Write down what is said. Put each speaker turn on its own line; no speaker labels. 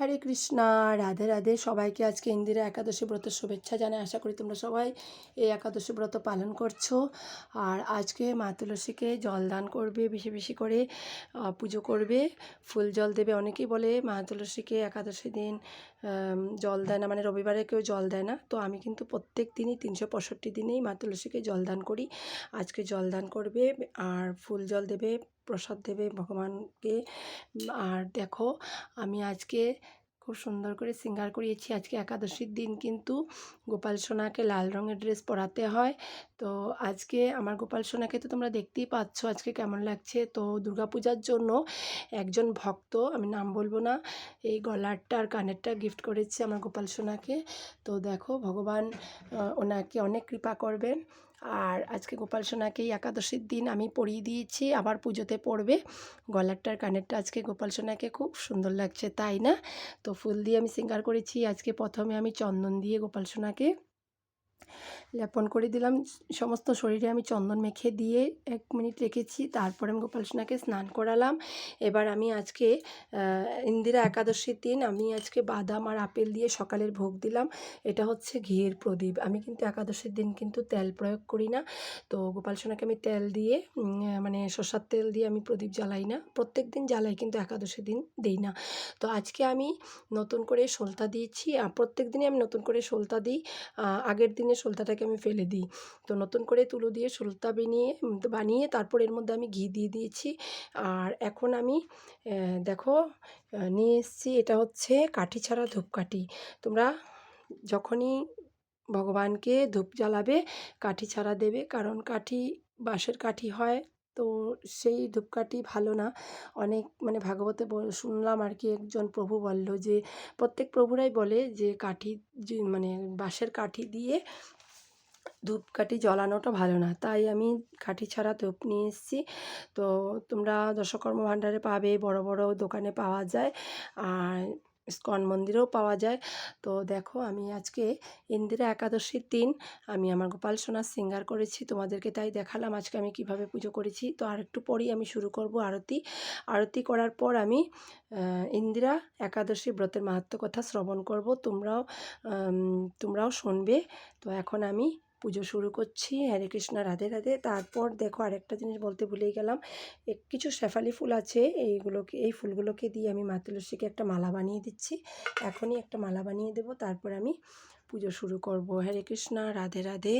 হরে কৃষ্ণা, রাধে রাধে। সবাইকে আজকে ইন্দিরা একাদশী ব্রতের শুভেচ্ছা জানাই। আশা করি তোমরা সবাই এই একাদশী ব্রত পালন করছ। আর আজকে মা তুলসীকে জল দান করবে, বেশি বেশি করে পুজো করবে। ফুল জল দেবে। অনেকেই বলে মা তুলসীকে একাদশী দিন জল দেয় না। মানে রবিবারে কেউ জল দেয় না। তো আমি কিন্তু প্রত্যেক দিনই তিনশো পঁয়ষট্টি দিনেই মা তুলসীকে জল দান করি। আজকে জল দান করবে, আর ফুল জল দেবে প্রসাদ দেবে ভগবানকে। আর দেখো, আমি আজকে খুব সুন্দর করে সিঙ্গার করিয়েছি। আজকে একাদশীর দিন কিন্তু গোপাল সোনাকে লাল রঙের ড্রেস পরাতে হয়। তো আজকে আমার গোপাল সোনাকে তো তোমরা দেখতেই পাচ্ছ আজকে কেমন লাগছে। তো দুর্গাপূজার জন্য একজন ভক্ত, আমি নাম বলব না, এই গলারটা আর কানেরটা গিফট করেছে আমার গোপাল সোনাকে। তো দেখো, ভগবান ওনাকে অনেক কৃপা করবেন। আর আজকে গোপাল সোনাকেই একাদশীর দিন আমি পরিয়ে দিয়েছি, আবার পুজোতে পড়বে। গলারটার কানেরটা আজকে গোপাল সোনাকে খুব সুন্দর লাগছে, তাই না? তো ফুল দিয়ে আমি সিঙ্গার করেছি, আজকে প্রথমে আমি চন্দন দিয়ে গোপাল সোনাকে লেপন করে দিলাম। সমস্ত শরীরে আমি চন্দন মেখে দিয়ে এক মিনিট রেখেছি। তারপরে আমি গোপাল সোনাকে স্নান করালাম। এবার আমি আজকে ইন্দিরা একাদশীর দিন আমি আজকে বাদাম আর আপেল দিয়ে সকালের ভোগ দিলাম। এটা হচ্ছে ঘিয়ের প্রদীপ। আমি কিন্তু একাদশীর দিন কিন্তু তেল প্রয়োগ করি না। তো গোপাল সোনাকে আমি তেল দিয়ে মানে সর্ষার তেল দিয়ে আমি প্রদীপ জ্বালাই না। প্রত্যেক দিন জ্বালাই কিন্তু একাদশীর দিন দিই না। তো আজকে আমি নতুন করে সলতা দিয়েছি। প্রত্যেক দিনই আমি নতুন করে সলতা দিই। আগের দিনের সলতাটাকে আমি ফেলে দিই। তো নতুন করে তুলো দিয়ে সলতা বানিয়ে বানিয়ে তারপর এর মধ্যে আমি ঘি দিয়ে দিয়েছি। আর এখন আমি দেখো নিয়ে এসেছি, এটা হচ্ছে কাঠি ছাড়া ধূপকাঠি। তোমরা যখনই ভগবানকে ধূপ জ্বালাবে, কাঠি ছাড়া দেবে, কারণ কাঠি, বাঁশের কাঠি হয় তো সেই ধূপকাঠি ভালো না। অনেক মানে ভাগবতে শুনলাম আর কি একজন প্রভু বলল যে, প্রত্যেক প্রভুরাই বলে যে কাঠি মানে বাঁশের কাঠি দিয়ে ধূপকাঠি জ্বালানোটা ভালো না। তাই আমি কাঠি ছাড়া ধূপ নিয়ে এসেছি। তো তোমরা দশকর্ম ভাণ্ডারে পাবে, বড় বড় দোকানে পাওয়া যায়। আর ইস্কন মন্দিরেও পাওয়া যায়। তো দেখো, আমি আজকে ইন্দিরা একাদশীর দিন, আমি আমার গোপাল সোনার সিঙ্গার করেছি, তোমাদেরকে তাই দেখালাম আজকে আমি কীভাবে পুজো করেছি। তো আর একটু পরেই আমি শুরু করব আরতি। আরতি করার পর আমি ইন্দিরা একাদশী ব্রতের মাহাত্ম্য কথা শ্রবণ করব। তোমরাও তোমরাও শুনবে। তো এখন আমি পুজো শুরু করছি, হরে কৃষ্ণ, রাধে রাধে। তারপর দেখো আরেকটা জিনিস বলতে ভুলেই গেলাম। কিছু শেফালি ফুল আছে, এইগুলোকে, এই ফুলগুলোকে দিয়ে আমি মা তুলসীকে একটা মালা বানিয়ে দিচ্ছি। এখনই একটা মালা বানিয়ে দেবো, তারপর আমি পুজো শুরু করব। হরে কৃষ্ণ, রাধে রাধে।